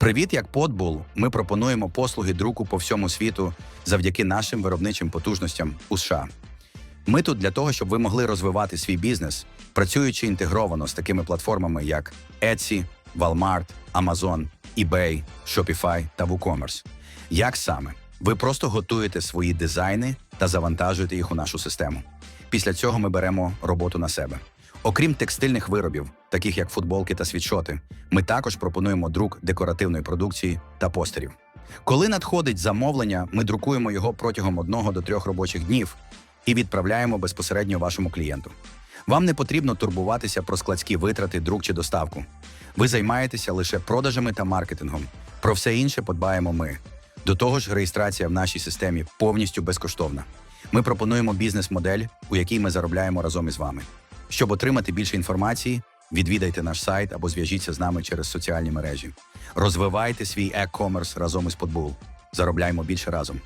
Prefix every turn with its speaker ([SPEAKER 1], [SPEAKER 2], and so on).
[SPEAKER 1] Привіт, як Podbull. Ми пропонуємо послуги друку по всьому світу завдяки нашим виробничим потужностям у США. Ми тут для того, щоб ви могли розвивати свій бізнес, працюючи інтегровано з такими платформами, як Etsy, Walmart, Amazon, eBay, Shopify та WooCommerce. Як саме? Ви просто готуєте свої дизайни та завантажуєте їх у нашу систему. Після цього ми беремо роботу на себе. Окрім текстильних виробів, таких як футболки та світшоти, ми також пропонуємо друк декоративної продукції та постерів. Коли надходить замовлення, ми друкуємо його протягом одного до трьох робочих днів і відправляємо безпосередньо вашому клієнту. Вам не потрібно турбуватися про складські витрати, друк чи доставку. Ви займаєтеся лише продажами та маркетингом. Про все інше подбаємо ми. До того ж, реєстрація в нашій системі повністю безкоштовна. Ми пропонуємо бізнес-модель, у якій ми заробляємо разом із вами. Щоб отримати більше інформації, відвідайте наш сайт або зв'яжіться з нами через соціальні мережі. Розвивайте свій e-commerce разом із Podbull. Заробляємо більше разом.